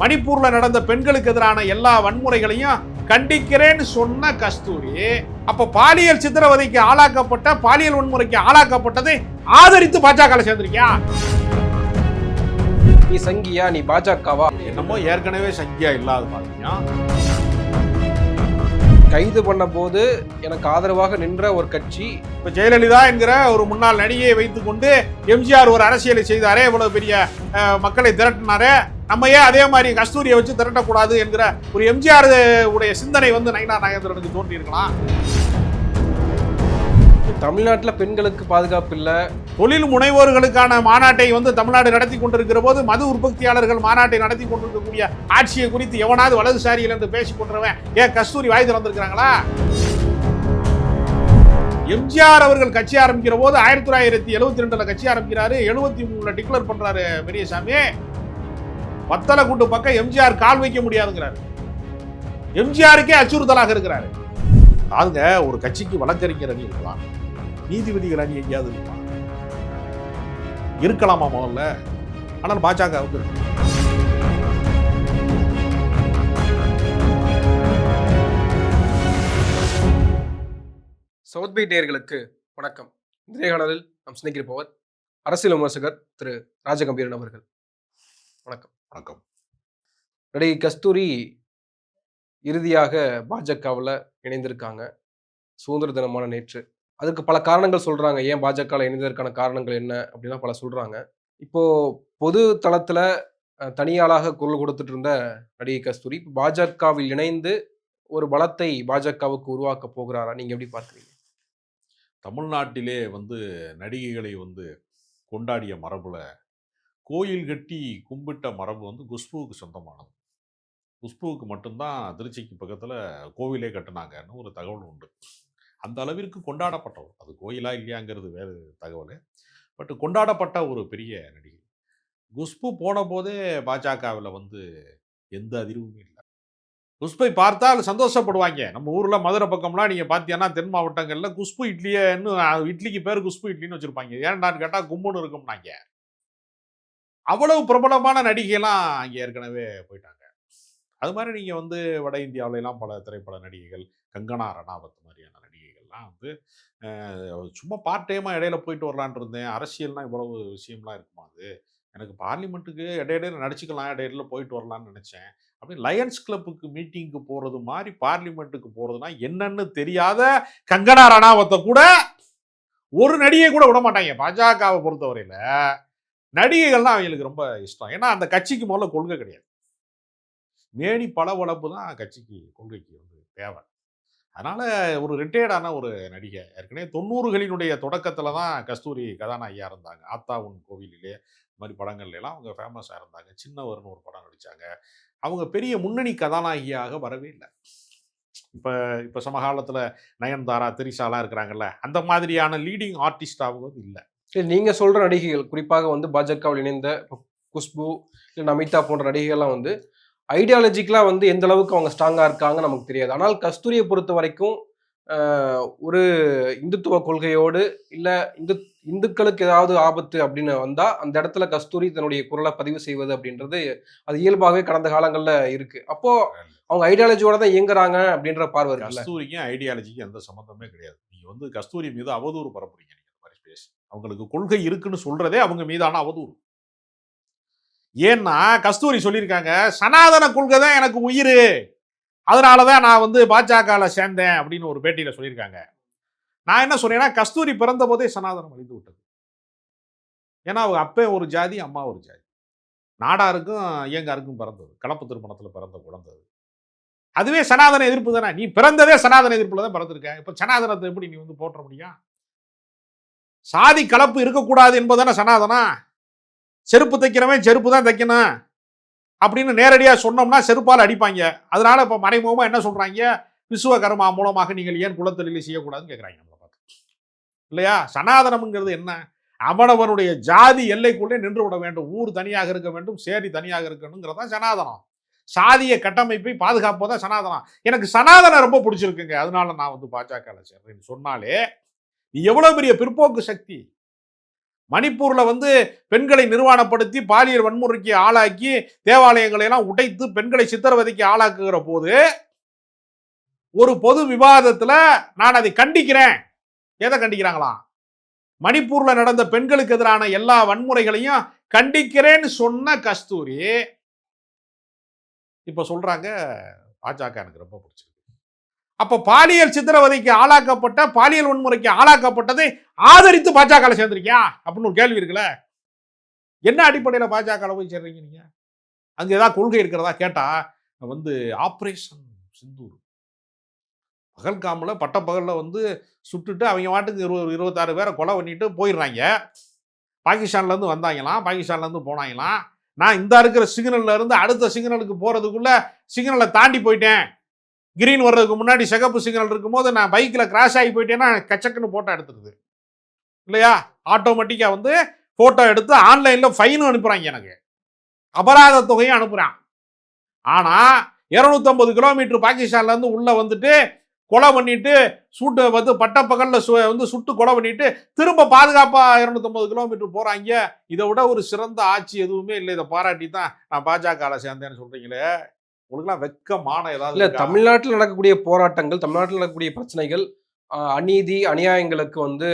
மணிப்பூர்ல நடந்த பெண்களுக்கு எதிரான எல்லா வன்முறைகளையும் கண்டிக்கிறேன்னு சொன்ன கஸ்தூரி அப்ப பாலியல் சித்திரவதைக்கு ஆளாக்கப்பட்ட பாலியல் வன்முறைக்கு ஆளாக்கப்பட்டதை ஆதரித்து பாஜக சேர்ந்திருக்கியா? நீ சங்கியா? நீ பாஜகவா? என்னமோ ஏற்கனவே சங்கியா இல்லாத பாத்தீங்க கைது பண்ண போது எனக்கு ஆதரவாக நின்ற ஒரு கட்சி. இப்ப ஜெயலலிதா என்கிற ஒரு முன்னாள் நடிகையை வைத்துக்கொண்டு எம்ஜிஆர் ஒரு அரசியலை செய்தாரே இவ்வளவு பெரிய மக்களை திரட்டினாரே நம்ம ஏன் அதே மாதிரி கஸ்தூரியை வச்சு திரட்டக்கூடாது என்கிற ஒரு எம்ஜிஆர் உடைய சிந்தனை வந்து நயினா நாகேந்திரனுக்கு தோன்றியிருக்கலாம். தமிழ்நாட்டுல பெண்களுக்கு பாதுகாப்பு இல்லை. தொழில் முனைவோர்களுக்கான மாநாட்டை வந்து தமிழ்நாடு நடத்தி கொண்டிருக்கிற போது மது உற்பத்தியாளர்கள் மாநாட்டை நடத்தி கொண்டிருக்கக்கூடிய ஆட்சியை குறித்து எவனாவது வலதுசாரிகள் என்று பேசி கொண்டிருவன் ஏன் கஸ்தூரி வாய் திறந்திருக்கிறாங்களா? எம்ஜிஆர் அவர்கள் கட்சி ஆரம்பிக்கிற போது ஆயிரத்தி தொள்ளாயிரத்தி எழுபத்தி ரெண்டுல கட்சி ஆரம்பிக்கிறாரு. எழுபத்தி மூணுல டிக்ளேர் பண்றாரு பெரியசாமி. வத்தலை கூட்டு பக்கம் எம்ஜிஆர் கால் வைக்க முடியாதுங்கிறாரு. எம்ஜிஆருக்கே அச்சுறுத்தலாக இருக்கிறாரு. அதுங்க ஒரு கட்சிக்கு வழக்கறிஞர் அணி இருக்கலாம். நீதிபதிகள் அணி எங்கேயாவது இருக்கலாம் இருக்கலாமா முதல்ல? ஆனால் பாஜக. சவுத் பை நேயர்களுக்கு வணக்கம். நேர்காணலில் நாம் சிந்திக்கிருப்பவர் அரசியல் விமர்சகர் திரு ராஜகம்பீரன் அவர்கள். வணக்கம். வணக்கம். நடிகை கஸ்தூரி இறுதியாக பாஜகவில் இணைந்திருக்காங்க. சுதந்திர தினமான நேற்று அதுக்கு பல காரணங்கள் சொல்றாங்க. ஏன் பாஜகவில் இணைந்ததற்கான காரணங்கள் என்ன? அப்படின்னா பல சொல்றாங்க. இப்போ பொது தளத்துல தனியாளாக குரல் கொடுத்துட்டு இருந்த நடிகை கஸ்தூரி இப்போ பாஜகவில் இணைந்து ஒரு பலத்தை பாஜகவுக்கு உருவாக்க போகிறாரா? நீங்க எப்படி பார்க்குறீங்க? தமிழ்நாட்டிலே வந்து நடிகைகளை வந்து கொண்டாடிய மரபுல கோயில் கட்டி கும்பிட்ட மரபு வந்து குஷ்புவுக்கு சொந்தமானது. குஷ்புவுக்கு மட்டும்தான் திருச்சிக்கு பக்கத்தில் கோவிலே கட்டினாங்கன்னு ஒரு தகவல் உண்டு. அந்த அளவிற்கு கொண்டாடப்பட்டவர். அது கோயிலா இல்லையாங்கிறது வேறு தகவல். பட் கொண்டாடப்பட்ட ஒரு பெரிய நடிகை குஷ்பு போன போதே பாஜகவில் வந்து எந்த அதிர்வும் இல்லை. குஷ்பை பார்த்தால் சந்தோஷப்படுவாங்க. நம்ம ஊரில் மதுரை பக்கம்லாம் நீங்கள் பார்த்தீங்கன்னா தென் மாவட்டங்களில் குஷ்பு இட்லியே இன்னும் இட்லிக்கு பேர் குஷ்பு இட்லின்னு வச்சுருப்பாங்க. ஏன்டான்னு கேட்டால் கும்புன்னு இருக்கும்னாங்க. அவ்வளவு பிரபலமான நடிகைலாம் அங்கே ஏற்கனவே போயிட்டாங்க. அது மாதிரி நீங்கள் வந்து வட இந்தியாவிலலாம் பல திரைப்பட நடிகைகள் கங்கனா ரணாவத் மாதிரியான நடிகைகள்லாம் வந்து சும்மா பார்ட் டைமாக இடையில போயிட்டு வரலான் இருந்தேன். அரசியல்னா இவ்வளவு விஷயம்லாம் இருக்குமா அது? எனக்கு பார்லிமெண்ட்டுக்கு இடையிடையில நடிச்சுக்கலாம் இடையில போயிட்டு வரலான்னு நினச்சேன். அப்படி லயன்ஸ் கிளப்புக்கு மீட்டிங்க்கு போகிறது மாதிரி பார்லிமெண்ட்டுக்கு போகிறதுனா என்னன்னு தெரியாத கங்கனா ரணாவத்தை கூட ஒரு நடிகை கூட விட மாட்டாங்க. பாஜகவை பொறுத்தவரையில் நடிகைகள்லாம் அவங்களுக்கு ரொம்ப இஷ்டம். ஏன்னா அந்த கட்சிக்கு முதல்ல கொள்கை கிடையாது. மேடி பல உழப்பு தான் கட்சிக்கு கொள்கைக்கு வந்து தேவை. அதனால் ஒரு ரிட்டையர்டான ஒரு நடிகை. ஏற்கனவே தொண்ணூறுகளினுடைய தொடக்கத்தில் தான் கஸ்தூரி கதாநாயகியாக இருந்தாங்க. ஆத்தா உன் கோவிலிலே. இந்த மாதிரி படங்கள்லாம் அவங்க ஃபேமஸாக இருந்தாங்க. சின்னவர்னு ஒரு படம் நடித்தாங்க அவங்க பெரிய முன்னணி கதாநாயகியாக வரவே இல்லை. இப்போ இப்போ சமகாலத்தில் நயன்தாரா திரிசாலாம் இருக்கிறாங்கல்ல அந்த மாதிரியான லீடிங் ஆர்டிஸ்ட் அவங்க வந்து இல்லை சரி நீங்கள் சொல்கிற நடிகைகள் குறிப்பாக வந்து பாஜகவில் இணைந்த குஷ்பு இல்லை நமிதா போன்ற நடிகைகள்லாம் வந்து ஐடியாலஜிக்கெலாம் வந்து எந்த அளவுக்கு அவங்க ஸ்ட்ராங்காக இருக்காங்க நமக்கு தெரியாது. ஆனால் கஸ்தூரியை பொறுத்த வரைக்கும் ஒரு இந்துத்துவ கொள்கையோடு இல்லை இந்து இந்துக்களுக்கு ஏதாவது ஆபத்து அப்படின்னு வந்தால் அந்த இடத்துல கஸ்தூரி தன்னுடைய குரலை பதிவு செய்வது அப்படின்றது அது இயல்பாகவே கடந்த காலங்களில் இருக்கு. அப்போ அவங்க ஐடியாலஜியோட தான் இயங்குறாங்க அப்படின்ற பார்வை கஸ்தூரிக்கும் ஐடியாலஜிக்கும் எந்த சம்மந்தமே கிடையாது. நீங்கள் வந்து கஸ்தூரி மீது அவதூறு பரப்புறீங்க நீங்கள் மாதிரி பேசி அவங்களுக்கு கொள்கை இருக்குன்னு சொல்றதே அவங்க மீதான அவதூறு. ஏன்னா கஸ்தூரி சொல்லியிருக்காங்க சனாதன கொள்கை தான் எனக்கு உயிர். அதனால தான் நான் வந்து பாஜகவில் சேர்ந்தேன் அப்படின்னு ஒரு பேட்டியில் சொல்லியிருக்காங்க. நான் என்ன சொன்னேன்னா கஸ்தூரி பிறந்த போதே சனாதனம் அழிந்து விட்டது. ஏன்னா அவங்க அப்பே ஒரு ஜாதி அம்மா ஒரு ஜாதி. நாடாருக்கும் ஐயங்காருக்கும் பிறந்தது. கலப்பு திருமணத்தில் பிறந்த குழந்தது அதுவே சனாதன எதிர்ப்பு தானே? நீ பிறந்ததே சனாதன எதிர்ப்பில் தான் பிறந்திருக்க. இப்போ சனாதனத்தை எப்படி நீ வந்து போற்ற முடியும்? சாதி கலப்பு இருக்கக்கூடாது என்பதானே சனாதனா செருப்பு தைக்கிறவன் செருப்பு தான் தைக்கணும் அப்படின்னு நேரடியாக சொன்னோம்னா செருப்பால் அடிப்பாங்க. அதனால இப்போ மறைமுகமாக என்ன சொல்கிறாங்க விசுவகர்மா மூலமாக நீங்கள் ஏன் குலத்தொழிலை செய்யக்கூடாதுன்னு கேட்குறாங்க நம்மளை பார்த்து. இல்லையா? சனாதனம்ங்கிறது என்ன? அவனவனுடைய ஜாதி எல்லைக்குள்ளே நின்று விட வேண்டும். ஊர் தனியாக இருக்க வேண்டும் சேரி தனியாக இருக்கணுங்கிறது தான் சனாதனம். சாதிய கட்டமைப்பை பாதுகாப்பதான் சனாதனம். எனக்கு சனாதனம் ரொம்ப பிடிச்சிருக்குங்க. அதனால நான் வந்து பாஜகவில் சேர்றேன்னு சொன்னாலே நீ எவ்வளோ பெரிய பிற்போக்கு சக்தி? மணிப்பூரில் வந்து பெண்களை நிர்வாணப்படுத்தி பாலியல் வன்முறைக்கு ஆளாக்கி தேவாலயங்களை எல்லாம் உடைத்து பெண்களை சித்திரவதைக்கு ஆளாக்குகிற போது ஒரு பொது விவாதத்தில் நான் அதை கண்டிக்கிறேன். எதை கண்டிக்கிறாங்களாம் மணிப்பூரில் நடந்த பெண்களுக்கு எதிரான எல்லா வன்முறைகளையும் கண்டிக்கிறேன்னு சொன்ன கஸ்தூரி இப்போ சொல்கிறாங்க பாஜக எனக்கு ரொம்ப பிடிச்சிருக்கு. அப்போ பாலியல் சித்திரவதைக்கு ஆளாக்கப்பட்ட பாலியல் வன்முறைக்கு ஆளாக்கப்பட்டதை ஆதரித்து பாஜக சேர்ந்திருக்கியா? அப்படின்னு ஒரு கேள்வி இருக்குல்ல. என்ன அடிப்படையில் பாஜக போய் சேர்றீங்க நீங்க? அங்கே ஏதாவது கொள்கை இருக்கிறதா கேட்டா வந்து ஆப்ரேஷன் சிந்தூர். பகல்காமில் பட்டப்பகலில் வந்து சுட்டுட்டு அவங்க வாட்டுக்கு இருபது இருபத்தாறு பேரை கொலை பண்ணிட்டு போயிடுறாங்க. பாகிஸ்தான்லேருந்து வந்தாங்களாம் பாகிஸ்தான்லேருந்து போனாங்களாம். நான் இந்த இருக்கிற சிக்னல்ல இருந்து அடுத்த சிக்னலுக்கு போகிறதுக்குள்ள சிக்னலை தாண்டி போயிட்டேன். கிரீன் வர்றதுக்கு முன்னாடி சிகப்பு சிக்னல் இருக்கும்போது நான் பைக்கில் கிராஷ் ஆகி போயிட்டேன்னா கச்சக்குன்னு ஃபோட்டோ எடுத்துருது. இல்லையா? ஆட்டோமேட்டிக்காக வந்து ஃபோட்டோ எடுத்து ஆன்லைனில் ஃபைனும் அனுப்புகிறாங்க எனக்கு. அபராத தொகையும் அனுப்புகிறான் ஆனால் இரநூத்தம்பது கிலோமீட்டர் பாகிஸ்தான்லேருந்து உள்ளே வந்துட்டு கொலை பண்ணிட்டு சூட்டு வந்து பட்டப்பகலில் சு வந்து சுட்டு கொலை பண்ணிட்டு திரும்ப பாதுகாப்பாக இரநூத்தம்பது கிலோமீட்டர் போகிறாங்க இதை விட ஒரு சிறந்த ஆட்சி எதுவுமே இல்லை. இதை பாராட்டி தான் நான் பாஜகவில் சேர்ந்தேன்னு சொல்கிறீங்களே உங்களுக்குலாம் வெக்கமான ஏதாவது இல்ல? தமிழ்நாட்டில் நடக்கக்கூடிய போராட்டங்கள் தமிழ்நாட்டில் நடக்கக்கூடிய பிரச்சனைகள் அநீதி அநியாயங்களுக்கு வந்து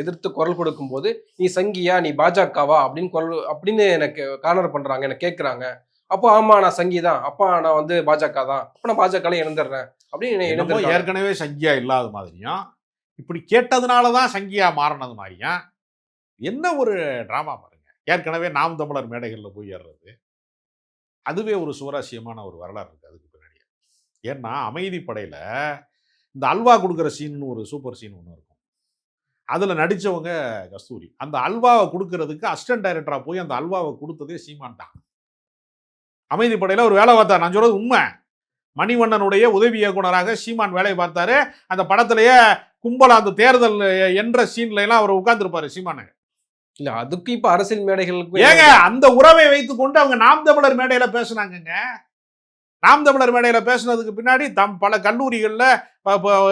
எதிர்த்து குரல் கொடுக்கும்போது நீ சங்கியா? நீ பாஜகவா? அப்படின்னு குரல் அப்படின்னு எனக்கு கார்னர் பண்றாங்க எனக்கு கேட்குறாங்க அப்போ ஆமா நான் சங்கி தான். அப்பா நான் வந்து பாஜக தான். அப்போ நான் பாஜகல இணைந்துடுறேன். அப்படின்னு இணைந்திருக்காங்க. ஏற்கனவே சங்கியா இல்லாத மாதிரியும் இப்படி கேட்டதுனால தான் சங்கியா மாறினது மாதிரியும் என்ன ஒரு ட்ராமா பாருங்க. ஏற்கனவே நாம் தமிழர் மேடைகளில் போய் ஏறுறது. அதுவே ஒரு சுவாரஸ்யமான ஒரு வரலாறு இருக்குது அதுக்கு பின்னாடியே. ஏன்னா அமைதி படையில் இந்த அல்வா கொடுக்குற சீன்னு ஒரு சூப்பர் சீன் ஒன்று இருக்கும். அதில் நடித்தவங்க கஸ்தூரி. அந்த அல்வாவை கொடுக்கறதுக்கு அசிஸ்டன்ட் டைரக்டராக போய் அந்த அல்வாவை கொடுத்ததே சீமான் தான். அமைதி படையில் ஒரு வேலை பார்த்தார். நான் சொல்கிறது உண்மை. மணிவண்ணனுடைய உதவி இயக்குனராக சீமான் வேலை பார்த்தாரு. அந்த படத்திலேயே கும்பலாக அந்த தேர்தல் என்ற சீன்ல எல்லாம் அவர் உட்கார்ந்துருப்பாரு சீமானு இல்ல அதுக்கு இப்ப அரசியல் மேடைகளுக்கு ஏங்க அந்த உறவை வைத்துக் கொண்டு அவங்க நாம் தமிழர் மேடையில பேசுனாங்கங்க. நாம் தமிழர் மேடையில பேசுனதுக்கு பின்னாடி தம் பல கல்லூரிகளில்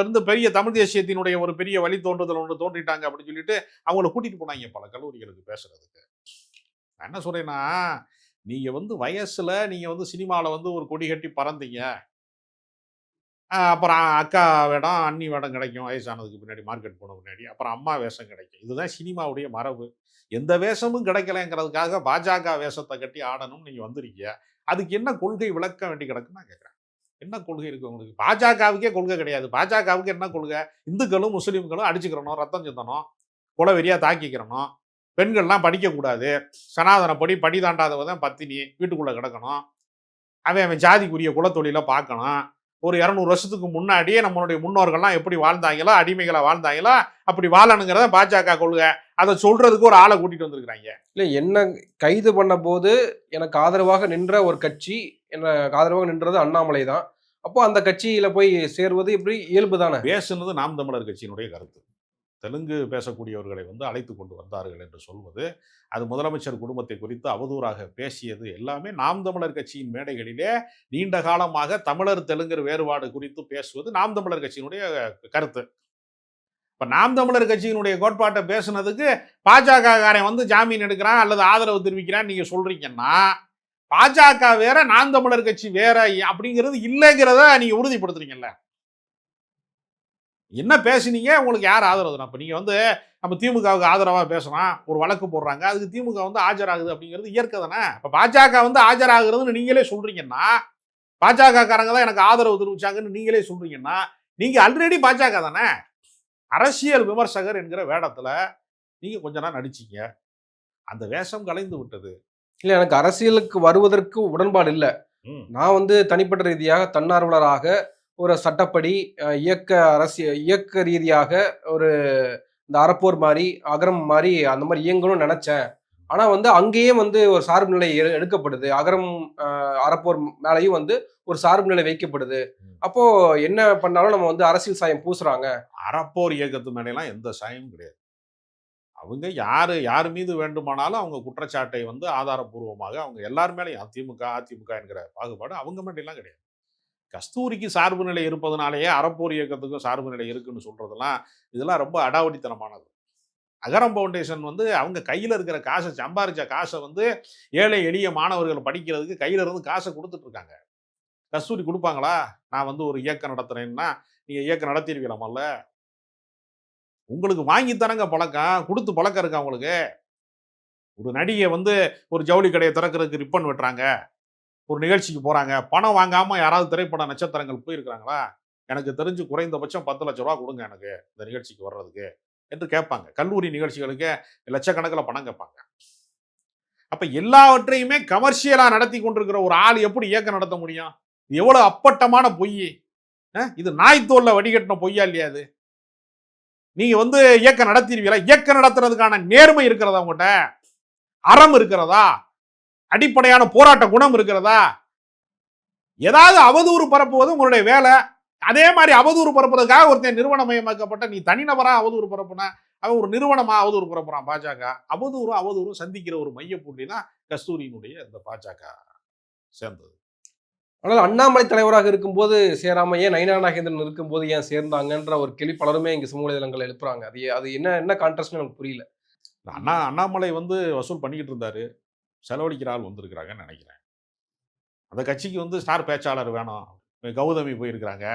இருந்து பெரிய தமிழ் தேசியத்தினுடைய ஒரு பெரிய வழி தோன்றுதல் ஒன்று தோன்றிட்டாங்க அப்படின்னு சொல்லிட்டு அவங்கள கூட்டிட்டு போனாங்க பல கல்லூரிகளுக்கு பேசுறதுக்கு. நான் என்ன சொல்றேன்னா நீங்க வந்து வயசுல நீங்க வந்து சினிமாவில் வந்து ஒரு கொடி கட்டி பறந்தீங்க. அப்புறம் அக்கா வேடம் அண்ணி வேடம் கிடைக்கும் வயசானதுக்கு பின்னாடி மார்க்கெட் போன பின்னாடி அப்புறம் அம்மா வேஷம் கிடைக்கும். இதுதான் சினிமாவுடைய மரபு. எந்த வேஷமும் கிடைக்கலங்கிறதுக்காக பாஜக வேஷத்தை கட்டி ஆடணும் நீங்கள் வந்திருக்கீங்க. அதுக்கு என்ன கொள்கை விளக்க வேண்டி கிடக்குன்னு நான் கேட்குறேன். என்ன கொள்கை இருக்குது உங்களுக்கு? பாஜகவுக்கே கொள்கை கிடையாது. பாஜகவுக்கு என்ன கொள்கை? இந்துக்களும் முஸ்லீம்களும் அடிச்சுக்கிறணும் ரத்தம் சிந்தணும் குலவெறியா தாக்கிக்கிறணும் பெண்கள்லாம் படிக்கக்கூடாது சனாதனப்படி படி தாண்டாதவன் பத்தினி வீட்டுக்குள்ளே கிடக்கணும் அவன் அவன் ஜாதிக்குரிய குலத்தொழிலை பார்க்கணும் ஒரு இரநூறு வருஷத்துக்கு முன்னாடியே நம்மளுடைய முன்னோர்கள்லாம் எப்படி வாழ்ந்தாங்களோ அடிமைகளை வாழ்ந்தாங்களோ அப்படி வாழணுங்கிறத பாஜக கொள்கை. அதை சொல்றதுக்கு ஒரு ஆளை கூட்டிட்டு வந்திருக்கிறாங்க. இல்ல என்ன கைது பண்ண போது எனக்கு ஆதரவாக நின்ற ஒரு கட்சி எனக்கு ஆதரவாக நின்றது அண்ணாமலை தான். அப்போ அந்த கட்சியில போய் சேர்வது இப்படி இயல்பு தானே? பேசுனது நாம் தமிழர் கட்சியினுடைய கருத்து. தெலுங்கு பேசக்கூடியவர்களை வந்து அழைத்து கொண்டு வந்தார்கள் என்று சொல்வது அது முதலமைச்சர் குடும்பத்தை குறித்து அவதூறாக பேசியது எல்லாமே நாம் தமிழர் கட்சியின் மேடைகளிலே நீண்ட காலமாக தமிழர் தெலுங்கர் வேறுபாடு குறித்து பேசுவது நாம் தமிழர் கட்சியினுடைய கருத்து. இப்போ நாம் தமிழர் கட்சியினுடைய கோட்பாட்டை பேசுனதுக்கு பாஜக காரன் வந்து ஜாமீன் எடுக்கிறான் அல்லது ஆதரவு தெரிவிக்கிறான் நீங்க சொல்றீங்கன்னா பாஜக வேற நாம் தமிழர் கட்சி வேற அப்படிங்கிறது இல்லைங்கிறத நீங்க உறுதிப்படுத்துறீங்கல்ல. என்ன பேசுனீங்க? உங்களுக்கு யார் ஆதரவு தரா? அப்ப நீங்க வந்து நம்ம திமுகவுக்கு ஆதரவாக பேசுறோம் ஒரு வழக்கு போடுறாங்க அதுக்கு திமுக வந்து ஆஜராகுது அப்படிங்கிறது இயற்கை தானே? இப்போ பாஜக வந்து ஆஜராகுறதுன்னு நீங்களே சொல்றீங்கன்னா பாஜக காரங்க தான் எனக்கு ஆதரவு தெரிவிச்சாங்கன்னு நீங்களே சொல்றீங்கன்னா நீங்க ஆல்ரெடி பாஜக தானே? அரசியல் விமர்சகர் என்கிற வேடத்துல நீங்க கொஞ்ச நாள் நடிச்சீங்க. அந்த வேஷம் கலைந்து விட்டது. இல்ல எனக்கு அரசியலுக்கு வருவதற்கு உடன்பாடு இல்ல. நான் வந்து தனிப்பட்ட ரீதியாக தன்னார்வலராக ஒரு சட்டப்படி இயக்க அரசியல் இயக்க ரீதியாக ஒரு இந்த அறப்போர் மாதிரி அகரம் மாதிரி அந்த மாதிரி இயங்கணும்னு நினைச்சேன். ஆனா வந்து அங்கேயே வந்து ஒரு சார்பு நிலை எடுக்கப்படுது. அகரம் அறப்போர் மேலேயும் வந்து ஒரு சார்பு நிலை வைக்கப்படுது. அப்போ என்ன பண்ணாலும் நம்ம வந்து அரசியல் சாயம் பூசுறாங்க. அறப்போர் இயக்கத்து மேலாம் எந்த சாயமும் கிடையாது. அவங்க யாரு யார் மீது வேண்டுமானாலும் அவங்க குற்றச்சாட்டை வந்து ஆதாரபூர்வமாக அவங்க எல்லார் மேலேயும் திமுக அதிமுக என்கிற பாகுபாடு அவங்க மேலாம் கிடையாது. கஸ்தூரிக்கு சார்பு நிலை இருப்பதனாலேயே அறப்போர் இயக்கத்துக்கும் சார்பு நிலை இருக்குன்னு சொல்கிறதெல்லாம் இதெல்லாம் ரொம்ப அடாவடித்தனமானது. அகரம் ஃபவுண்டேஷன் வந்து அவங்க கையில் இருக்கிற காசை சம்பாரித்த காசை வந்து ஏழை எளிய மாணவர்கள் படிக்கிறதுக்கு கையில் இருந்து காசை கொடுத்துட்ருக்காங்க கஸ்தூரி கொடுப்பாங்களா? நான் வந்து ஒரு இயக்கம் நடத்துகிறேன்னா நீங்கள் இயக்கம் நடத்திருக்கலாமல்ல உங்களுக்கு வாங்கித்தரங்க பழக்கம் கொடுத்து பழக்கம் இருக்கா உங்களுக்கு? ஒரு நடிகை வந்து ஒரு ஜவுளி கடையை திறக்கிறதுக்கு ரிப்பன் வெட்டுறாங்க. ஒரு நிகழ்ச்சிக்கு போகிறாங்க பணம் வாங்காமல் யாராவது திரைப்பட நட்சத்திரங்கள் போயிருக்கிறாங்களா? எனக்கு தெரிஞ்சு குறைந்தபட்சம் பத்து லட்ச ரூபா கொடுங்க எனக்கு இந்த நிகழ்ச்சிக்கு வர்றதுக்கு என்று கேட்பாங்க. கல்லூரி நிகழ்ச்சிகளுக்கு லட்சக்கணக்கில் பணம் கேட்பாங்க. அப்போ எல்லாவற்றையுமே கமர்ஷியலாக நடத்தி கொண்டிருக்கிற ஒரு ஆள் எப்படி இயக்கம் நடத்த முடியும்? இது அப்பட்டமான பொய்? இது நாய் வடிகட்டின பொய்யா இல்லையா அது நீங்கள் வந்து இயக்கம் நடத்திடுவீங்களா இயக்கம் நடத்துறதுக்கான நேர்மை இருக்கிறதா உங்கள்கிட்ட அறம் இருக்கிறதா? அடிப்படையான போராட்ட குணம் இருக்கிறதா? ஏதாவது அவதூறு பரப்புவது உங்களுடைய வேலை. அதே மாதிரி அவதூறு பரப்புறதுக்காக ஒருத்தன் நிறுவனமயமாக்கப்பட்ட நீ தனிநபரா அவதூறு பரப்புன அவன் ஒரு நிறுவனமா அவதூறு பரப்புறான் பாஜக. அவதூறு அவதூறு சந்திக்கிற ஒரு மையப்புள்ளி தான் கஸ்தூரியினுடைய இந்த பாஜக சேர்ந்தது. ஆனால் அண்ணாமலை தலைவராக இருக்கும்போது சேராம ஏன் நயினா நாகேந்திரன் இருக்கும்போது ஏன் சேர்ந்தாங்கன்ற ஒரு கேள்வி பலருமே இங்க சமூக வலைதளங்கள் எழுப்புறாங்க. அது அது என்ன என்ன கான்ட்ரஸ்ட்னு எனக்கு புரியல. அண்ணா அண்ணாமலை வந்து வசூல் பண்ணிக்கிட்டு இருந்தாரு. செலவழிக்கிற ஆள் வந்திருக்கிறாங்கன்னு நினைக்கிறேன். அந்த கட்சிக்கு வந்து ஸ்டார் பேச்சாளர் வேணும். கௌதமி போயிருக்கிறாங்க.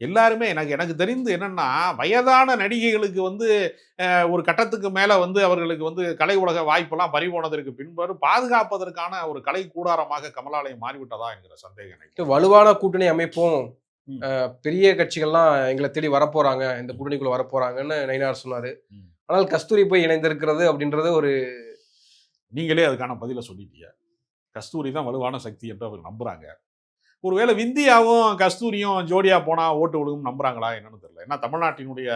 எல்லாருமே எனக்கு எனக்கு தெரிந்து என்னன்னா வயதான நடிகைகளுக்கு வந்து ஒரு கட்டத்துக்கு மேல வந்து அவர்களுக்கு வந்து கலை உலக வாய்ப்பெல்லாம் பறிபோனதற்கு பின்பு பாதுகாப்பதற்கான ஒரு கலை கூடாரமாக கமலாலயம் மாறிவிட்டதா என்கிற சந்தேகம் எனக்கு. வலுவான கூட்டணி அமைப்போம் பெரிய கட்சிகள்லாம் எங்களை தேடி வரப்போறாங்க. இந்த கூட்டணிக்குள்ள வரப்போறாங்கன்னு நயினார் சொன்னாரு. ஆனால் கஸ்தூரி போய் இணைந்திருக்கிறது அப்படின்றது ஒரு நீங்களே அதுக்கான பதிலை சொல்லிட்டீங்க. கஸ்தூரி தான் வலுவான சக்தி என்று அவர் நம்புகிறாங்க ஒருவேளை விந்தியாவும் கஸ்தூரியும் ஜோடியாக போனால் ஓட்டு விழுகும் நம்புறாங்களா என்னன்னு தெரியல. ஏன்னா தமிழ்நாட்டினுடைய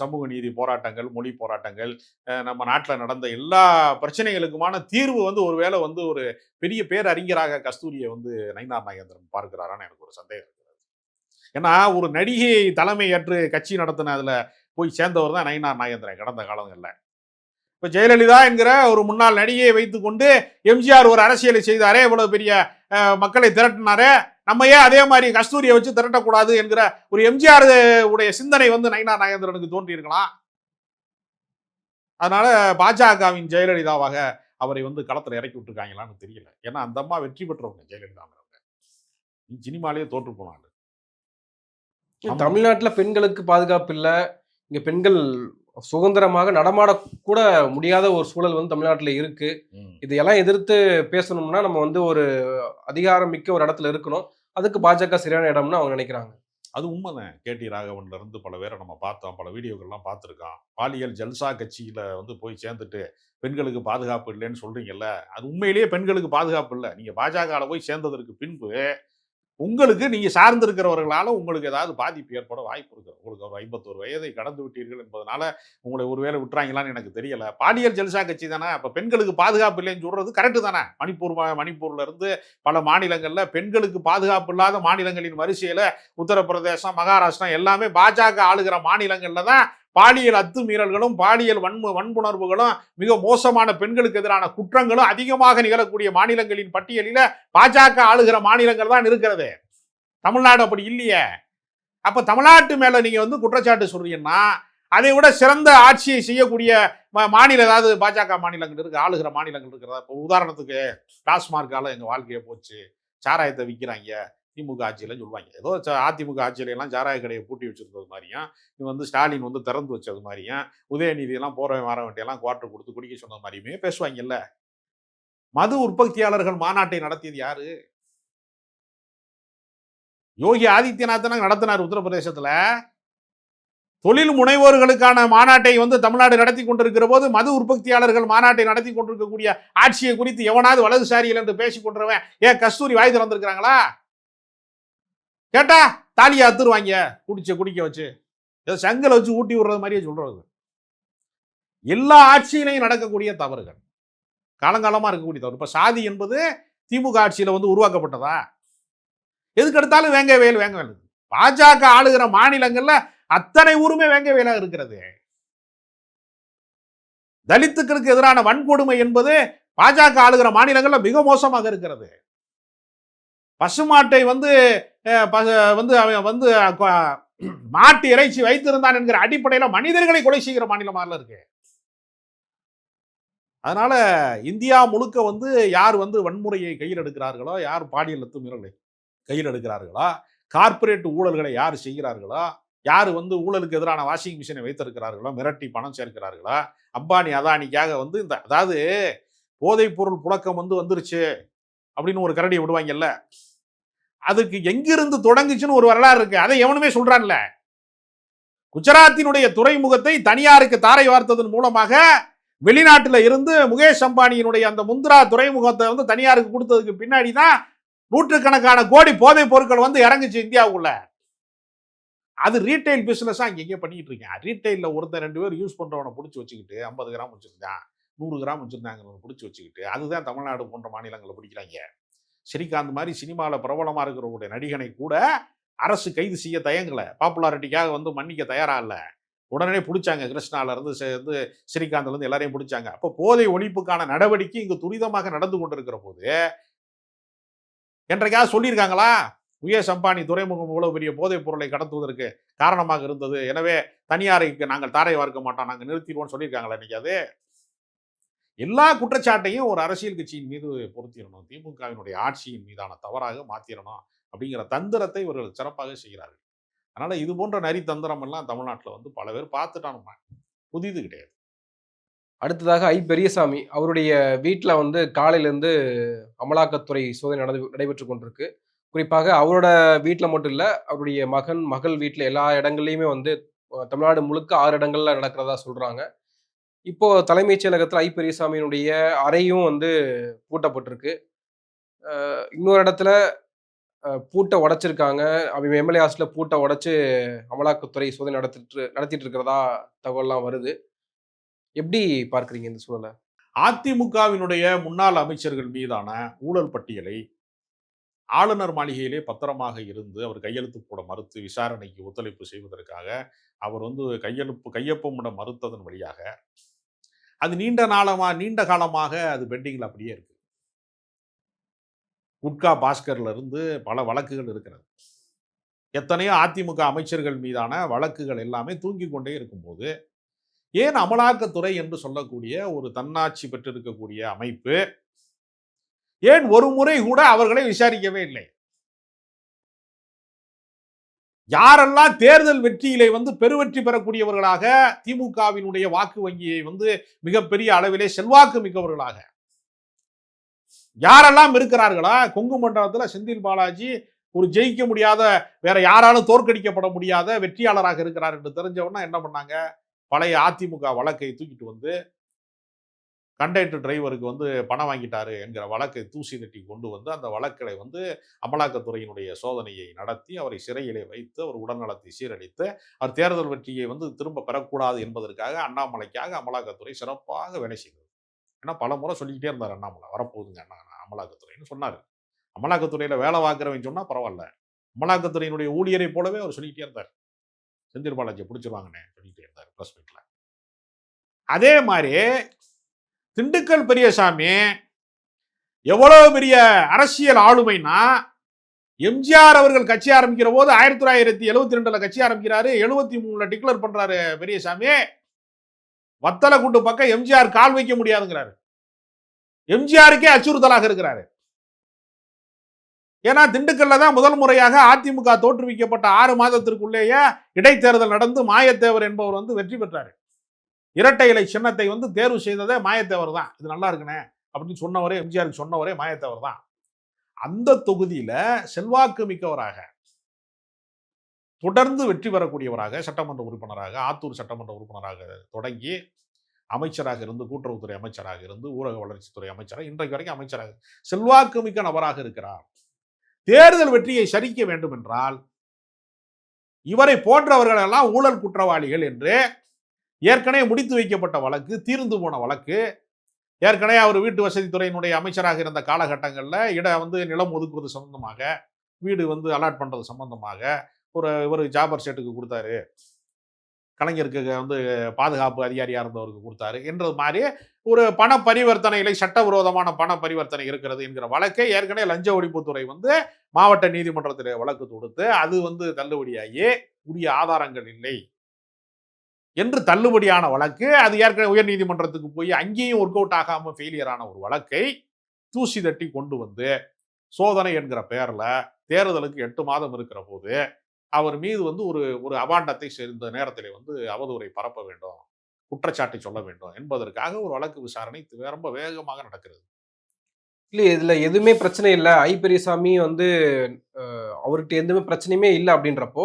சமூக நீதி போராட்டங்கள் மொழி போராட்டங்கள் நம்ம நாட்டில் நடந்த எல்லா பிரச்சனைகளுக்குமான தீர்வு வந்து ஒருவேளை வந்து ஒரு பெரிய பேரறிஞராக கஸ்தூரியை வந்து நயினார் நாகேந்திரன் பார்க்கிறாரான்னு எனக்கு ஒரு சந்தேகம் இருக்கிறது ஏன்னா ஒரு நடிகை தலைமை ஏற்று கட்சி அதில் போய் சேர்ந்தவர் தான் நயினார் நாகேந்திரன் கடந்த காலங்களில். இப்போ ஜெயலலிதா என்கிற ஒரு முன்னாள் நடிகையை வைத்துக்கொண்டு எம்ஜிஆர் ஒரு அரசியலை செய்தாரே இவ்வளவு பெரிய மக்களை திரட்டினாரே நம்ம ஏன் அதே மாதிரி கஸ்தூரியை வச்சு திரட்டக்கூடாது என்கிற ஒரு எம்ஜிஆர் உடைய சிந்தனை வந்து நயினார் நாகேந்திரனுக்கு தோன்றி இருக்கலாம் அதனால பாஜகவின் ஜெயலலிதாவாக அவரை வந்து களத்துல இறக்கி விட்டுருக்காங்களான்னு தெரியல. ஏன்னா அந்த அம்மா வெற்றி பெற்றவங்க ஜெயலலிதாங்கிறவங்க சினிமாலேயே தோற்று போனாங்க. தமிழ்நாட்டுல பெண்களுக்கு பாதுகாப்பு இல்ல. இங்க பெண்கள் சுதந்திரமாக நடமாட கூட முடியாத ஒரு சூழல் வந்து தமிழ்நாட்டுல இருக்கு. இதையெல்லாம் எதிர்த்து பேசணும்னா நம்ம வந்து ஒரு அதிகாரம் மிக்க ஒரு இடத்துல இருக்கணும். அதுக்கு பாஜக சரியான இடம்னு அவங்க நினைக்கிறாங்க. அது உண்மைதான். கேடி ராகவன்ல இருந்து பல பேரை நம்ம பார்த்தோம். பல வீடியோக்கள்லாம் பார்த்துருக்கோம் பாலியல் ஜல்சா கட்சியில வந்து போய் சேர்ந்துட்டு பெண்களுக்கு பாதுகாப்பு இல்லைன்னு சொல்றீங்கல்ல? அது உண்மையிலேயே பெண்களுக்கு பாதுகாப்பு இல்லை. நீங்க பாஜகவில் போய் சேர்ந்ததற்கு பின்பு உங்களுக்கு நீங்கள் சார்ந்திருக்கிறவர்களால் உங்களுக்கு ஏதாவது பாதிப்பு ஏற்பட வாய்ப்பு இருக்குது உங்களுக்கு ஒரு ஐம்பத்தோரு வயதை கடந்து விட்டீர்கள் என்பதனால உங்களை ஒருவேளை விட்டுறாங்களான்னு எனக்கு தெரியல. பாலியல் ஜல்சா கட்சி தானே அப்போ பெண்களுக்கு பாதுகாப்பு இல்லைன்னு சொல்கிறது கரெக்டு தானே. மணிப்பூர் மணிப்பூர்லேருந்து இருந்து பல மாநிலங்களில் பெண்களுக்கு பாதுகாப்பு இல்லாத மாநிலங்களின் வரிசையில் உத்தரப்பிரதேசம் மகாராஷ்டிரம் எல்லாமே பாஜக ஆளுகிற மாநிலங்களில் தான் பாலியல் அத்துமீறல்களும் பாலியல் வன்மு வன்புணர்வுகளும் மிக மோசமான பெண்களுக்கு எதிரான குற்றங்களும் அதிகமாக நிகழக்கூடிய மாநிலங்களின் பட்டியலில் பாஜக ஆளுகிற மாநிலங்கள் தான் இருக்கிறது. தமிழ்நாடு அப்படி இல்லையே. அப்போ தமிழ்நாட்டு மேலே நீங்கள் வந்து குற்றச்சாட்டு சொல்றீங்கன்னா அதை விட சிறந்த ஆட்சியை செய்யக்கூடிய மாநிலம் ஏதாவது பாஜக மாநிலங்கள் இருக்குது ஆளுகிற மாநிலங்கள் இருக்கிறதா? இப்போ உதாரணத்துக்கு டாஸ்மார்க்கால எங்கள் வாழ்க்கையை போச்சு. சாராயத்தை விற்கிறாங்க திமுக ஆட்சியிலன்னு சொல்லுவாங்க. ஏதோ அதிமுக ஆட்சியில எல்லாம் சாராய கடையை பூட்டி வச்சுருந்தது மாதிரியும் இவன் வந்து ஸ்டாலின் வந்து திறந்து வச்சது மாதிரியும் உதயநிதி எல்லாம் வர வேண்டியெல்லாம் குவார்டர் கொடுத்து குடிக்க சொன்னது மாதிரியுமே பேசுவாங்கல்ல. மது உற்பத்தியாளர்கள் மாநாட்டை நடத்தியது யாரு? யோகி ஆதித்யநாத் நடத்தினார் உத்தரப்பிரதேசத்தில். தொழில் முனைவோர்களுக்கான மாநாட்டை வந்து தமிழ்நாடு நடத்தி கொண்டிருக்கிற போது மது உற்பத்தியாளர்கள் மாநாட்டை நடத்தி கொண்டிருக்கக்கூடிய ஆட்சியை குறித்து எவனாவது வலதுசாரியில் என்று பேசிக் கொண்டிருவன் ஏன் கஸ்தூரி வாய் திறந்திருக்கிறாங்களா? கேட்டா தாலியை அத்துருவாங்க. குடிச்ச குடிக்க வச்சு. ஏதோ சங்கலை வச்சு ஊட்டி விடுறது மாதிரியே சொல்றது. எல்லா ஆட்சியிலையும் நடக்கக்கூடிய தவறுகள். காலங்காலமா இருக்கக்கூடிய தவறு. இப்ப சாதி என்பது திமுக ஆட்சியில வந்து உருவாக்கப்பட்டதா? எதுக்கு எடுத்தாலும் வேங்க வேல் வேங்க வேல். பாஜக ஆளுகிற மாநிலங்கள்ல அத்தனை ஊருமே வேங்க வேலாக இருக்கிறது. தலித்துக்களுக்கு எதிரான வன்கொடுமை என்பது பாஜக ஆளுகிற மாநிலங்களில் மிக மோசமாக இருக்கிறது. பசுமாட்டை வந்து வந்து அவன் வந்து மாட்டு இறைச்சி வைத்திருந்தான் என்கிற அடிப்படையில மனிதர்களை கொலை செய்கிற மாநிலமாக இருக்கு. அதனால இந்தியா முழுக்க வந்து யார் வந்து வன்முறையை கையில் எடுக்கிறார்களோ யார் பாலியல் துமிரலை கையில் எடுக்கிறார்களோ கார்ப்பரேட் ஊழல்களை யார் செய்கிறார்களோ யார் வந்து ஊழலுக்கு எதிரான வாஷிங் மிஷினை வைத்திருக்கிறார்களோ மிரட்டி பணம் சேர்க்கிறார்களோ அம்பானி அதானிக்காக வந்து இந்த அதாவது போதைப் பொருள் புழக்கம் வந்து வந்துருச்சு அப்படின்னு ஒரு கரடியை விடுவாங்கல்ல அதுக்கு எங்கிருந்து தொடங்குச்சுன்னு ஒரு வரலாறு இருக்கு. அதை எவனுமே சொல்றான்ல? குஜராத்தினுடைய துறைமுகத்தை தனியாருக்கு தாரை வார்த்ததன் மூலமாக வெளிநாட்டில் இருந்து முகேஷ் அம்பானியினுடைய அந்த முந்திரா துறைமுகத்தை வந்து தனியாருக்கு கொடுத்ததுக்கு பின்னாடி தான் நூற்றுக்கணக்கான கோடி போதைப் பொருட்கள் வந்து இறங்குச்சு இந்தியாவுக்குள்ள. அது ரீட்டைல் பிசினஸ் அங்கங்கே பண்ணிட்டு இருக்கேன். ரீட்டைல்ல ஒருத்தர் ரெண்டு பேர் யூஸ் பண்றவனை பிடிச்சி வச்சுக்கிட்டு ஐம்பது கிராம் வச்சிருந்தான் நூறு கிராம் வச்சிருந்தாங்க பிடிச்சி வச்சுக்கிட்டு அதுதான் தமிழ்நாடு போன்ற மாநிலங்களை பிடிக்கிறாங்க. ஸ்ரீகாந்த் மாதிரி சினிமாவில் பிரபலமாக இருக்கிறவருடைய நடிகனை கூட அரசு கைது செய்ய தயங்கலை. பாப்புலாரிட்டிக்காக வந்து மன்னிக்க தயாராக இல்லை. உடனே பிடிச்சாங்க. கிருஷ்ணாவிலேருந்து சேர்ந்து சே- வந்து இருந்து எல்லாரையும் பிடிச்சாங்க. அப்போ போதை ஒழிப்புக்கான நடவடிக்கை இங்கு துரிதமாக நடந்து கொண்டிருக்கிற போது என்றைக்காவது சொல்லியிருக்காங்களா? உயர் அம்பானி துறைமுகம் இவ்வளவு பெரிய போதைப் பொருளை கடத்துவதற்கு காரணமாக இருந்தது. எனவே தனியாருக்கு நாங்கள் தாரை வார்க்க மாட்டோம். நாங்கள் நிறுத்திடுவோம்னு சொல்லியிருக்காங்களா இன்னைக்கு அது எல்லா குற்றச்சாட்டையும் ஒரு அரசியல் கட்சியின் மீது பொருத்திடணும் திமுகவினுடைய ஆட்சியின் மீதான தவறாக மாத்திரணும் அப்படிங்கிற தந்திரத்தை இவர்கள் சிறப்பாக செய்கிறார்கள். அதனால் இது போன்ற நரி தந்திரம் எல்லாம் தமிழ்நாட்டில் வந்து பல பேர் பார்த்துட்டானுமா புதிது கிடையாது. அடுத்ததாக ஐ. பெரியசாமி அவருடைய வீட்டில் வந்து காலையிலேருந்து அமலாக்கத்துறை சோதனை நட நடைபெற்று கொண்டிருக்கு. குறிப்பாக அவரோட வீட்டில் மட்டும் இல்லை அவருடைய மகன் மகள் வீட்டில் எல்லா இடங்கள்லையுமே வந்து தமிழ்நாடு முழுக்க ஆறு இடங்கள்ல நடக்கிறதா சொல்கிறாங்க இப்போ தலைமைச் செயலகத்தில் ஐ. பெரியசாமியினுடைய அறையும் வந்து பூட்டப்பட்டிருக்கு. இன்னொரு இடத்துல பூட்டை உடைச்சிருக்காங்க. அவங்க எம்எல்ஏ ஹாஸ்டலில் பூட்டை உடைச்சு அமலாக்கத்துறை சோதனை நடத்திட்டு நடத்திட்டு இருக்கிறதா தகவல்லாம் வருது. எப்படி பார்க்குறீங்க இந்த சூழலை? அதிமுகவினுடைய முன்னாள் அமைச்சர்கள் மீதான ஊழல் பட்டியலை ஆளுநர் மாளிகையிலே பத்திரமாக இருந்து அவர் கையெழுத்து போட மறுத்து விசாரணைக்கு ஒத்துழைப்பு செய்வதற்காக அவர் வந்து கையெழுப்பு கையொப்பமிட மறுத்ததன் வழியாக அது நீண்ட நாளமாக நீண்ட காலமாக அது பெண்டிங்கில் அப்படியே இருக்கு. குட்கா பாஸ்கர்ல இருந்து பல வழக்குகள் இருக்கிறது. எத்தனையோ அதிமுக அமைச்சர்கள் மீதான வழக்குகள் எல்லாமே தூங்கி கொண்டே இருக்கும்போது ஏன் அமலாக்கத்துறை என்று சொல்லக்கூடிய ஒரு தன்னாட்சி பெற்றிருக்கக்கூடிய அமைப்பு ஏன் ஒரு முறை கூட அவர்களை விசாரிக்கவே இல்லை? யாரெல்லாம் தேர்தல் வெற்றியிலே வந்து பெருவெற்றி பெறக்கூடியவர்களாக திமுகவினுடைய வாக்கு வங்கியை வந்து மிகப்பெரிய அளவிலே செல்வாக்கு மிக்கவர்களாக. யாரெல்லாம் இருக்கிறார்களா? கொங்கு மண்டலத்தில் செந்தில் பாலாஜி ஒரு ஜெயிக்க முடியாத வேற யாராலும் தோற்கடிக்கப்பட முடியாத வெற்றியாளராக இருக்கிறார் என்று தெரிஞ்சவொன்னா என்ன பண்ணாங்க? பழைய அதிமுக வழக்கை தூக்கிட்டு வந்து கண்டக்டர் டிரைவருக்கு வந்து பணம் வாங்கிட்டாரு என்கிற வழக்கை தூசி தட்டி கொண்டு வந்து அந்த வழக்களை வந்து அமலாக்கத்துறையினுடைய சோதனையை நடத்தி அவரை சிறையிலே வைத்து அவர் உடல்நலத்தை சீரழித்து அவர் தேர்தல் வெற்றியை வந்து திரும்ப பெறக்கூடாது என்பதற்காக அண்ணாமலைக்காக அமலாக்கத்துறை சிறப்பாக வேலை செய்தது. ஏன்னா பல முறை சொல்லிக்கிட்டே இருந்தார் அண்ணாமலை வரப்போகுதுங்க அண்ணா அமலாக்கத்துறைன்னு சொன்னார். அமலாக்கத்துறையில் வேலை பார்க்குறவன் சொன்னால் பரவாயில்ல. அமலாக்கத்துறையினுடைய ஊழியரை போலவே அவர் சொல்லிக்கிட்டே இருந்தார். செந்தில் பாலாஜியை பிடிச்சிருவாங்கண்ணே சொல்லிக்கிட்டே இருந்தார் ப்ரெஸ் மீட்டில் அதே மாதிரி திண்டுக்கல் பெரியசாமி எவ்வளவு பெரிய அரசியல் ஆளுமைனா எம்ஜிஆர் அவர்கள் கட்சி ஆரம்பிக்கிற போது ஆயிரத்தி தொள்ளாயிரத்தி எழுபத்தி ரெண்டுல கட்சி ஆரம்பிக்கிறாரு எழுபத்தி மூணுல டிக்ளேர் பண்றாரு பெரியசாமி. வத்தலை கூட்டு பக்கம் எம்ஜிஆர் கால் வைக்க முடியாதுங்கிறாரு. எம்ஜிஆருக்கே அச்சுறுத்தலாக இருக்கிறாரு. ஏன்னா திண்டுக்கல்ல தான் முதல் முறையாக அதிமுக தோற்றுவிக்கப்பட்ட ஆறு மாதத்திற்குள்ளேயே இடைத்தேர்தல் நடந்து மாயத்தேவர் என்பவர் வந்து வெற்றி பெற்றாரு. இரட்டை இலை சின்னத்தை வந்து தேர்வு செய்ததே மாயத்தேவர் தான். இது நல்லா இருக்குனே அப்படின்னு சொன்னவரே எம்ஜிஆருக்கு சொன்னவரே மாயத்தேவர் தான். அந்த தொகுதியில செல்வாக்கு மிக்கவராக தொடர்ந்து வெற்றி பெறக்கூடியவராக சட்டமன்ற உறுப்பினராக ஆத்தூர் சட்டமன்ற உறுப்பினராக தொடங்கி அமைச்சராக இருந்து கூட்டுறவுத்துறை அமைச்சராக இருந்து ஊரக வளர்ச்சித்துறை அமைச்சராக இன்றைக்கு வரைக்கும் அமைச்சராக செல்வாக்கு மிக்க நபராக இருக்கிறார். தேர்தல் வெற்றியை சரிக்க வேண்டும் என்றால் இவரை போன்றவர்களெல்லாம் ஊழல் குற்றவாளிகள் என்று ஏற்கனவே முடித்து வைக்கப்பட்ட வழக்கு தீர்ந்து போன வழக்கு. ஏற்கனவே அவர் வீட்டு வசதித்துறையினுடைய அமைச்சராக இருந்த காலகட்டங்களில் இட வந்து நிலம் ஒதுக்குவது சம்பந்தமாக வீடு வந்து அலாட் பண்ணுறது சம்பந்தமாக ஒரு இவர் ஜாபர் சேட்டுக்கு கொடுத்தாரு. கலைஞருக்கு வந்து பாதுகாப்பு அதிகாரியாக இருந்தவருக்கு கொடுத்தாரு என்றது மாதிரி ஒரு பண பரிவர்த்தனைகளை சட்டவிரோதமான பண பரிவர்த்தனை இருக்கிறது என்கிற வழக்கை ஏற்கனவே லஞ்ச ஒழிப்புத்துறை வந்து மாவட்ட நீதிமன்றத்தில் வழக்கு தொடுத்து அது வந்து தள்ளுபடியாகி உரிய ஆதாரங்கள் இல்லை. என்று தள்ளுபடியான வழக்கு. அது ஏற்கனவே உயர்நீதிமன்றத்துக்கு போய் அங்கேயும் ஒர்க் அவுட் ஆகாமல் ஃபெயிலியரான ஒரு வழக்கை தூசி தட்டி கொண்டு வந்து சோதனை என்கிற பெயரில் தேர்தலுக்கு எட்டு மாதம் இருக்கிற போது அவர் மீது வந்து ஒரு ஒரு அபாண்டத்தை சேர்ந்த நேரத்தில் வந்து அவதூறை பரப்ப வேண்டும் குற்றச்சாட்டை சொல்ல வேண்டும் என்பதற்காக ஒரு வழக்கு விசாரணை ரொம்ப வேகமாக நடக்கிறது. இல்லை இதில் எதுவுமே பிரச்சனை இல்லை. ஐ பெரியசாமி வந்து அவர்கிட்ட எதுவுமே பிரச்சனையுமே இல்லை அப்படின்றப்போ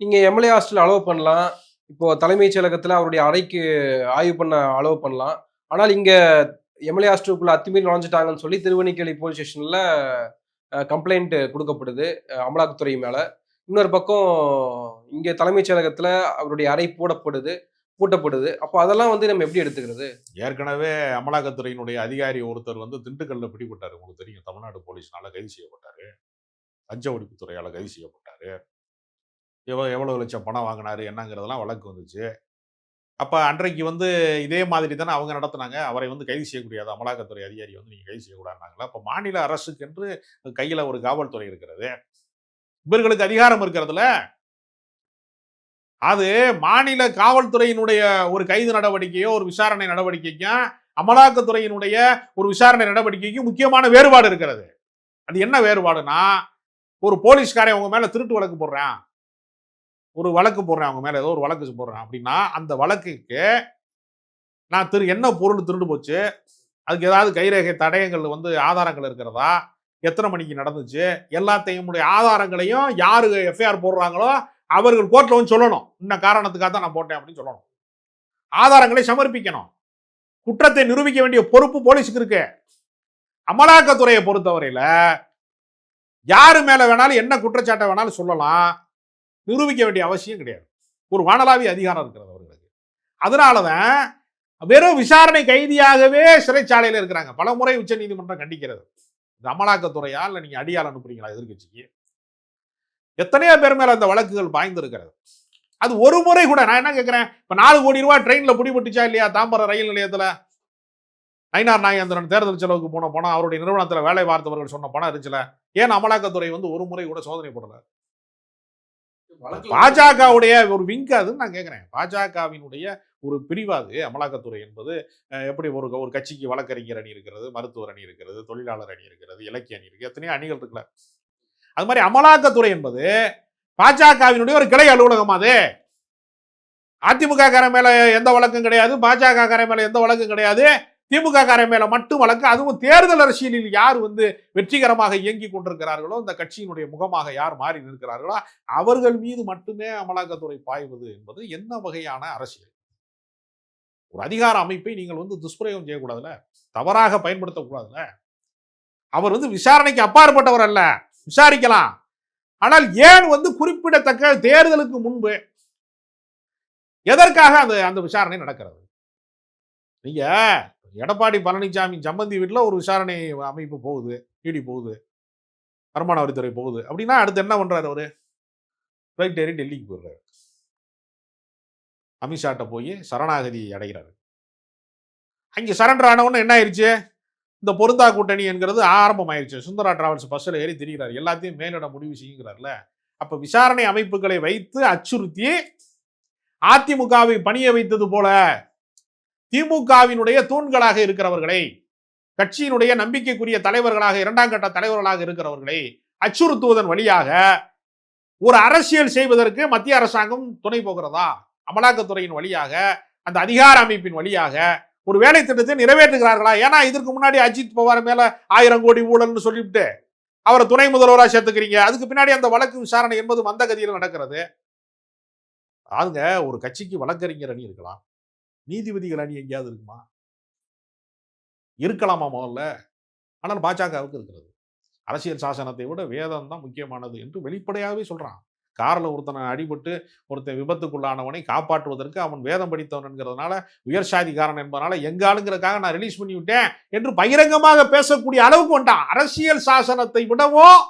நீங்கள் எம்எல்ஏ ஹாஸ்டல் அலோவ் பண்ணலாம். இப்போ தலைமைச் செயலகத்தில் அவருடைய அறைக்கு ஆய்வு பண்ண அலோவ் பண்ணலாம். ஆனால் இங்கே எம்எல்ஏ ஹாஸ்டலுக்குள்ள அத்துமீறி நுழைஞ்சிட்டாங்கன்னு சொல்லி திருவணிக்கேலி போலீஸ் ஸ்டேஷனில் கம்ப்ளைண்ட் கொடுக்கப்படுது அமலாக்கத்துறை மேலே. இன்னொரு பக்கம் இங்கே தலைமைச் செயலகத்தில் அவருடைய அறை போடப்படுது பூட்டப்படுது. அப்போ அதெல்லாம் வந்து நம்ம எப்படி எடுத்துக்கிறது? ஏற்கனவே அமலாக்கத்துறையினுடைய அதிகாரி ஒருத்தர் வந்து திண்டுக்கல்ல பிடிபட்டார். உங்களுக்கு தெரியும் தமிழ்நாடு போலீஸ்னால கைது செய்யப்பட்டார். லஞ்ச ஒழிப்புத்துறையால் கைது செய்யப்பட்டார். எவ்வளோ எவ்வளோ லட்சம் பணம் வாங்கினாரு என்னங்கிறதெல்லாம் வழக்கு வந்துச்சு. அப்போ அன்றைக்கு வந்து இதே மாதிரி தானே அவங்க நடத்துனாங்க. அவரை வந்து கைது செய்யக்கூடியது. அமலாக்கத்துறை அதிகாரி வந்து நீங்கள் கைது செய்யக்கூடாதுனாங்களா அப்போ மாநில அரசுக்கென்று கையில் ஒரு காவல்துறை இருக்கிறது. இவர்களுக்கு அதிகாரம் இருக்கிறதுல. அது மாநில காவல்துறையினுடைய ஒரு கைது நடவடிக்கையோ ஒரு விசாரணை நடவடிக்கைக்கும் அமலாக்கத்துறையினுடைய ஒரு விசாரணை நடவடிக்கைக்கும் முக்கியமான வேறுபாடு இருக்கிறது. அது என்ன வேறுபாடுனா ஒரு போலீஸ்காரன் உங்கள் மேல திருட்டு வழக்கு போடுறான். ஒரு வழக்கு போடுறேன் அவங்க மேலே ஏதோ ஒரு வழக்கு போடுறேன் அப்படின்னா அந்த வழக்குக்கு நான் திரு என்ன பொருள் திருடு போச்சு? அதுக்கு ஏதாவது கைரேகை தடயங்கள் வந்து ஆதாரங்கள் இருக்கிறதா? எத்தனை மணிக்கு நடந்துச்சு? எல்லாத்தையும் உடைய ஆதாரங்களையும் யாரு எஃப்ஐஆர் போடுறாங்களோ அவர்கள் கோர்ட்டில் வந்து சொல்லணும். இன்ன காரணத்துக்காக தான் நான் போட்டேன் அப்படின்னு சொல்லணும். ஆதாரங்களை சமர்ப்பிக்கணும். குற்றத்தை நிரூபிக்க வேண்டிய பொறுப்பு போலீஸுக்கு இருக்கு. அமலாக்கத்துறையை பொறுத்தவரையில் யாரு மேலே வேணாலும் என்ன குற்றச்சாட்டை வேணாலும் சொல்லலாம். நிரூபிக்க வேண்டிய அவசியம் கிடையாது. ஒரு வானலாவிய அதிகாரம் இருக்கிறது அவர்களுக்கு. அதனாலதான் வெறும் விசாரணை கைதியாகவே சிறைச்சாலையில் இருக்கிறாங்க. பல முறை உச்ச நீதிமன்றம் கண்டிக்கிறது. இந்த அமலாக்கத்துறையா இல்லை நீங்க அடியால் அனுப்புறீங்களா எதிர்கட்சிக்கு எத்தனையோ பேர் மேல அந்த வழக்குகள் பாய்ந்திருக்கிறது. அது ஒரு முறை கூட நான் என்ன கேட்குறேன் இப்போ நாலு கோடி ரூபா ட்ரெயின்ல பிடிபட்டுச்சா இல்லையா தாம்பரம் ரயில் நிலையத்துல? நயினார் நாயந்திரன் தேர்தல் செலவுக்கு போன பணம் அவருடைய நிறுவனத்துல வேலை பார்த்தவர்கள் சொன்ன பணம் இருந்துச்சுல? ஏன் அமலாக்கத்துறை வந்து ஒரு முறை கூட சோதனை போடல? பாஜகவுடைய ஒரு விங்க் அதுன்னு நான் கேட்குறேன் பாஜகவினுடைய ஒரு பிரிவாது அமலாக்கத்துறை என்பது எப்படி ஒரு ஒரு கட்சிக்கு வழக்கறிஞர் அணி இருக்கிறது மருத்துவர் அணி இருக்கிறது தொழிலாளர் அணி இருக்கிறது இலக்கிய அணி இருக்கு எத்தனையோ அணிகள் இருக்குல்ல. அது மாதிரி அமலாக்கத்துறை என்பது பாஜகவினுடைய ஒரு கிளை அலுவலகம் அது. அதிமுக காரன் மேல எந்த வழக்கும் கிடையாது பாஜக காரன் மேல எந்த வழக்கும் கிடையாது. திமுக காரை மேல மட்டும் வழக்கு அதுவும் தேர்தல் அரசியலில் யார் வந்து வெற்றிகரமாக இயங்கி கொண்டிருக்கிறார்களோ இந்த கட்சியினுடைய முகமாக யார் மாறி நிற்கிறார்களோ அவர்கள் மீது மட்டுமே அமலாக்கத்துறை பாய்வது என்பது என்ன வகையான அரசியல்? ஒரு அதிகார அமைப்பை நீங்கள் வந்து துஷ்பிரயோகம் செய்யக்கூடாதுல தவறாக பயன்படுத்தக்கூடாதுல அவர் வந்து விசாரணைக்கு அப்பாற்பட்டவர் அல்ல. விசாரிக்கலாம். ஆனால் ஏன் வந்து குறிப்பிடத்தக்க தேர்தலுக்கு முன்பு எதற்காக அந்த அந்த விசாரணை நடக்கிறது? நீங்க எடப்பாடி பழனிசாமி சம்பந்தி வீட்டில் ஒரு விசாரணை அமைப்பு போகுது இடி போகுது வருமான வரித்துறை போகுது. அப்படின்னா அடுத்து என்ன பண்ணுறாரு அவர்? ஃப்ளைட் ஏறி டெல்லிக்கு போயிடுறாரு. அமித்ஷாட்ட போய் சரணாகதி அடைகிறாரு. அங்கே சரண்டர் ஆனவொன்னு என்ன ஆயிடுச்சு இந்த பொருந்தா கூட்டணி என்கிறது ஆரம்பமாயிருச்சு. சுந்தரா டிராவல்ஸ் பஸ்ஸில் ஏறி திரிகிறார். எல்லாத்தையும் மேலிட முடிவு செய்யுங்கிறார்ல அப்போ விசாரணை அமைப்புகளை வைத்து அச்சுறுத்தி அதிமுகவை பணிய வைத்தது போல திமுகவினுடைய தூண்களாக இருக்கிறவர்களை கட்சியினுடைய நம்பிக்கைக்குரிய தலைவர்களாக இரண்டாம் கட்ட தலைவர்களாக இருக்கிறவர்களை அச்சுறுத்துவதன் வழியாக ஒரு அரசியல் செய்வதற்கு மத்திய அரசாங்கம் துணை போகிறதா? அமலாக்கத்துறையின் வழியாக அந்த அதிகார அமைப்பின் வழியாக ஒரு வேலை திட்டத்தை நிறைவேற்றுகிறார்களா? ஏன்னா இதற்கு முன்னாடி அஜித் பவார் மேல ஆயிரம் கோடி ஊழல்னு சொல்லிவிட்டு அவரை துணை முதல்வராக சேர்த்துக்கிறீங்க. அதுக்கு பின்னாடி அந்த வழக்கு விசாரணை என்பது மந்த கதியில் நடக்கிறது. அதுங்க ஒரு கட்சிக்கு வழக்கறிஞர் அணி இருக்கலாம். நீதிபதிகள் அணி எங்கேயாவது இருக்குமா? இருக்கலாமா முதல்ல? ஆனால் பாஜகவுக்கு இருக்கிறது. அரசியல் சாசனத்தை விட வேதம் தான் முக்கியமானது என்று வெளிப்படையாகவே சொல்கிறான் காரில் ஒருத்தனை அடிபட்டு ஒருத்தன் விபத்துக்குள்ளானவனை காப்பாற்றுவதற்கு அவன் வேதம் படித்தவன் என்கிறதுனால உயர் சாதிக்காரன் என்பதனால எங்க ஆளுங்கிறதுக்காக நான் ரிலீஸ் பண்ணி விட்டேன் என்று பகிரங்கமாக பேசக்கூடிய அளவுக்கு வந்துட்டான். அரசியல் சாசனத்தை விடவும்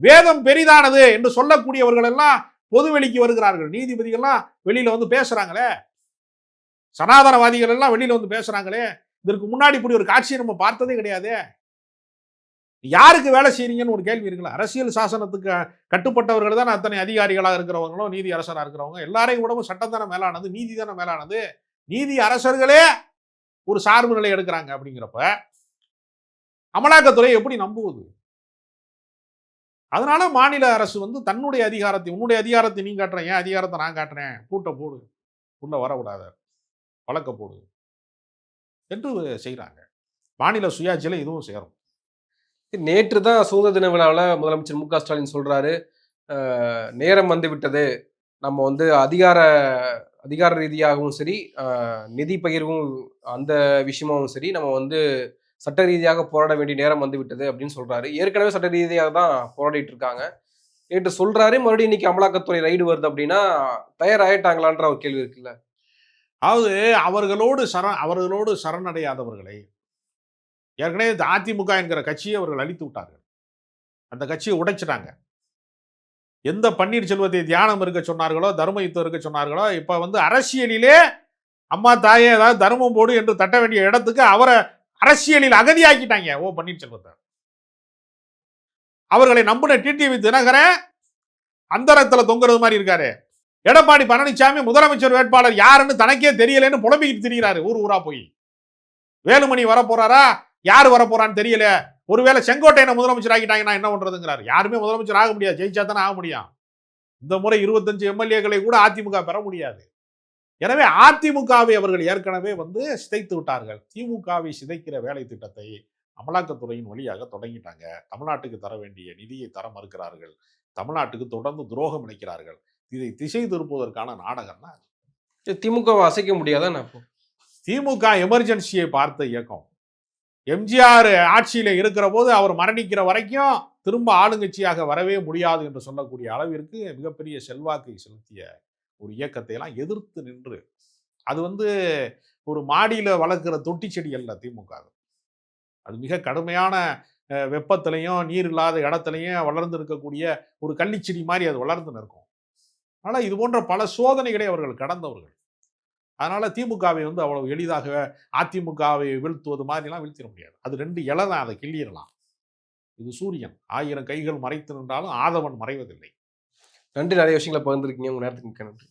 வேதம் பெரிதானது என்று சொல்லக்கூடியவர்கள் எல்லாம் பொதுவெளிக்கு வருகிறார்கள். நீதிபதிகள்லாம் வெளியில வந்து பேசுறாங்களே. சனாதனவாதிகள் எல்லாம் வெளியில வந்து பேசுறாங்களே? இதற்கு முன்னாடி இப்படி ஒரு காட்சியை நம்ம பார்த்ததே கிடையாது? யாருக்கு வேலை செய்கிறீங்கன்னு ஒரு கேள்வி இருக்குல்ல? அரசியல் சாசனத்துக்கு கட்டுப்பட்டவர்கள் தான் அத்தனை அதிகாரிகளாக இருக்கிறவங்களும் நீதி அரசராக இருக்கிறவங்க. எல்லாரையும் விடவும் சட்டம் தானே மேலானது நீதி தானே மேலானது. நீதி அரசர்களே ஒரு சார்பு நிலை எடுக்கிறாங்க அப்படிங்கிறப்ப அமலாக்கத்துறை எப்படி நம்புவது? அதனால மாநில அரசு வந்து தன்னுடைய அதிகாரத்தை உன்னுடைய அதிகாரத்தை நீ காட்டுறேன் என் அதிகாரத்தை நான் காட்டுறேன். கூட்ட போடு. உள்ள வரக்கூடாது. வழக்க போடுது என்று செய்கிறாங்க மாநில சுயாட்சியில் இதுவும் சேரும். நேற்று தான் சுதந்திர தின விழாவில் முதலமைச்சர் மு க ஸ்டாலின் சொல்கிறாரு நேரம் வந்து விட்டது. நம்ம வந்து அதிகார அதிகார ரீதியாகவும் சரி நிதி பகிர்வும் அந்த விஷயமாகவும் சரி நம்ம வந்து சட்ட ரீதியாக போராட வேண்டிய நேரம் வந்து விட்டது அப்படின்னு சொல்றாரு. ஏற்கனவே சட்ட ரீதியாக தான் போராடிட்டு இருக்காங்க. நேற்று சொல்றாரு மறுபடியும் இன்னைக்கு அமலாக்கத்துறை ரைடு வருது அப்படின்னா தயாராகிட்டாங்களான்ற ஒரு கேள்வி இருக்குல்ல. அதாவது அவர்களோடு சர அவர்களோடு சரணடையாதவர்களை ஏற்கனவே இந்த அதிமுக என்கிற கட்சியை அவர்கள் அழித்து விட்டார்கள். அந்த கட்சியை உடைச்சிட்டாங்க. எந்த பன்னீர்செல்வத்தை தியானம் இருக்க சொன்னார்களோ தர்ம யுத்தம் இருக்க சொன்னார்களோ இப்போ வந்து அரசியலிலே அம்மா தாயே ஏதாவது தர்மம் போடு என்று தட்ட வேண்டிய இடத்துக்கு அவரை அரசியலில் அகதியாக்கிட்டாங்க. ஓ பன்னீர்செல்வத்தை அவர்களை நம்பின டிடிவி தினகரன் அந்தரத்தில் தொங்குறது மாதிரி இருக்காரு. எடப்பாடி பழனிசாமி முதலமைச்சர் வேட்பாளர் யாருன்னு தனக்கே தெரியலன்னு புலம்பிக்கிட்டு திரிகிறாரு ஊர் ஊரா போய். வேலுமணி வரப்போறாரா? யார் வரப்போறான்னு தெரியல. ஒருவேளை செங்கோட்டையனை முதலமைச்சர் ஆகிட்டாங்கன்னா என்ன பண்றதுங்கிறார். யாருமே முதலமைச்சர் ஆக முடியாது. ஜெயிச்சா தானே ஆக முடியும். இந்த முறை இருபத்தஞ்சு எம்எல்ஏக்களை கூட அதிமுக பெற முடியாது. எனவே அதிமுகவை அவர்கள் ஏற்கனவே வந்து சிதைத்து விட்டார்கள். திமுகவை சிதைக்கிற வேலை திட்டத்தை அமலாக்கத்துறையின் வழியாக தொடங்கிட்டாங்க. தமிழ்நாட்டுக்கு தர வேண்டிய நிதியை தர மறுக்கிறார்கள். தமிழ்நாட்டுக்கு தொடர்ந்து துரோகம் இழைக்கிறார்கள் இதை திசை திருப்புவதற்கான நாடகம் தான் திமுகவை அசைக்க முடியாதான் திமுக எமர்ஜென்சியை பார்த்த இயக்கம். எம்ஜிஆர் ஆட்சியில இருக்கிற போது அவர் மரணிக்கிற வரைக்கும் திரும்ப ஆளுங்கட்சியாக வரவே முடியாது என்று சொல்லக்கூடிய அளவிற்கு மிகப்பெரிய செல்வாக்கை செலுத்திய ஒரு இயக்கத்தை எல்லாம் எதிர்த்து நின்று அது வந்து ஒரு மாடியில வளர்க்கிற தொட்டி செடி அல்ல திமுக. அது மிக கடுமையான வெப்பத்திலையும் நீர் இல்லாத இடத்துலையும் வளர்ந்து இருக்கக்கூடிய ஒரு கள்ளிச்செடி மாதிரி அது வளர்ந்து நிற்கும். ஆனால் இது போன்ற பல சோதனைகளை அவர்கள் கடந்தவர்கள். அதனால் திமுகவை வந்து அவ்வளவு எளிதாக அதிமுகவை வீழ்த்துவது மாதிரிலாம் வீழ்த்திட முடியாது. அது ரெண்டு இலை தான். அதை கிள்ளிடலாம். இது சூரியன். ஆயிரம் கைகள் மறைத்து நின்றாலும் ஆதவன் மறைவதில்லை. நன்றி. நிறைய விஷயங்களை பகிர்ந்துருக்கீங்க. உங்கள் நேரத்துக்கு மிக்க நன்றி.